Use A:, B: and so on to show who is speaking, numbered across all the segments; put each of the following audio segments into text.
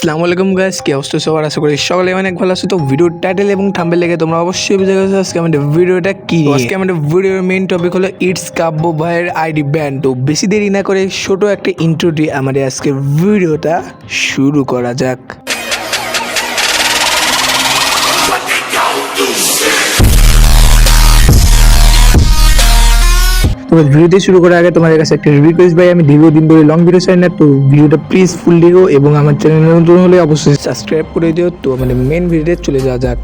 A: আসসালামু আলাইকুম গাইস কি অবস্থা সবার? আশা করি সকলে অনেক ভালো আছো। তো ভিডিও টাইটেল এবং থাম্বেল লেগে তোমরা অবশ্যই বুঝে গেছো আজকে আমাদের ভিডিওটা কি। আজকে আমাদের ভিডিওর মেইন টপিক হলো ইটস কাব্য ভাইয়ের আইডি ব্যান্ড তো বেশি দেরি না করে ছোট একটা ইন্ট্রো দিয়ে আমাদের আজকে ভিডিওটা শুরু করা যাক। তো ভিডিওতে শুরু করার আগে তোমাদের কাছে একটা রিকোয়েস্ট ভাই, আমি দীর্ঘদিন ধরে লং ভিডিও চাই না তো ভিডিওটা প্লিজ ফুল দিও এবং আমার চ্যানেল নতুন হলে অবশ্যই সাবস্ক্রাইব করে দিও। তো আমাদের মেন ভিডিওতে চলে যাওয়া যাক।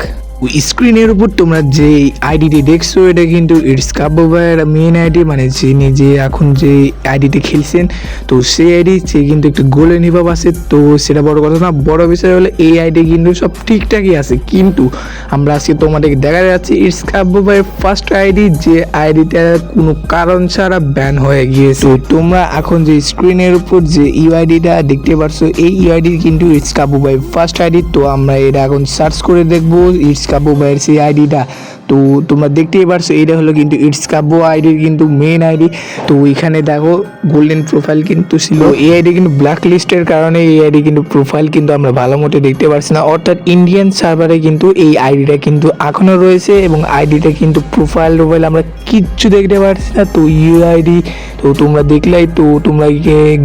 A: স্ক্রিনের উপর তোমরা যে আইডিটি দেখছ, এটা কিন্তু ইটস কাব্য ভাইয়ের মেন আইডি মানে যিনি যে এখন যে আইডিটি খেলছেন, তো সেই আইডি সে কিন্তু একটু গোলে নিভাব আছে। তো সেটা বড় কথা না, বড় বিষয় হলো এই আইডি কিন্তু সব ঠিকঠাকই আছে। কিন্তু আমরা আজকে তোমাদেরকে দেখা যাচ্ছে ইটস কাব্য ভাইয়ের ফার্স্ট আইডি যে আইডিটা কোনো কারণ ছাড়া ব্যান হয়ে গিয়েছে। তোমরা এখন যে স্ক্রিনের উপর যে ইউআইডিটা দেখতে পারছ, এই ইউআইডি কিন্তু ইটস কাব্য ভাই ফার্স্ট আইডি তো আমরা এটা এখন সার্চ করে দেখব ইটস কাব্য ভাইয়ের সেই আইডিটা তো তোমরা দেখতেই পারছ এটা হলো কিন্তু ইটস কাব্য আইডির কিন্তু মেন আইডি তো এখানে দেখো গোল্ডেন প্রোফাইল কিন্তু ছিল। এই আইডি কিন্তু ব্ল্যাক লিস্টের কারণে এই আইডি কিন্তু প্রোফাইল কিন্তু আমরা ভালো মতো দেখতে পারছি না। অর্থাৎ ইন্ডিয়ান সার্ভারে কিন্তু এই আইডিটা কিন্তু এখনও রয়েছে এবং আইডিটা কিন্তু প্রোফাইল টোফাইল আমরা কিচ্ছু দেখতে পারছি না। তো ইউ আইডি তো তোমরা দেখলেই তো তোমরা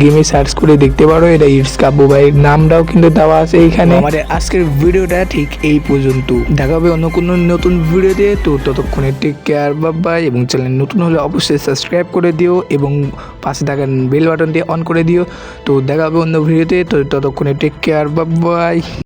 A: গেমে সার্চ করে দেখতে পারো। এটা ইটস কাব্য ভাইয়ের নামটাও কিন্তু দেওয়া আছে এখানে। আমাদের আজকের ভিডিওটা ঠিক এই পর্যন্ত। দেখা হবে অন্য কোনো নতুন ভিডিওতে। তো ততক্ষণে টেক কেয়ার বাই এবং চ্যানেল নতুন হলে অবশ্যই সাবস্ক্রাইব করে দিও এবং পাশে থাকা বেল বাটনটি অন করে দিও। তো দেখা হবে অন্য ভিডিওতে তো ততক্ষণে টেক কেয়ার বাই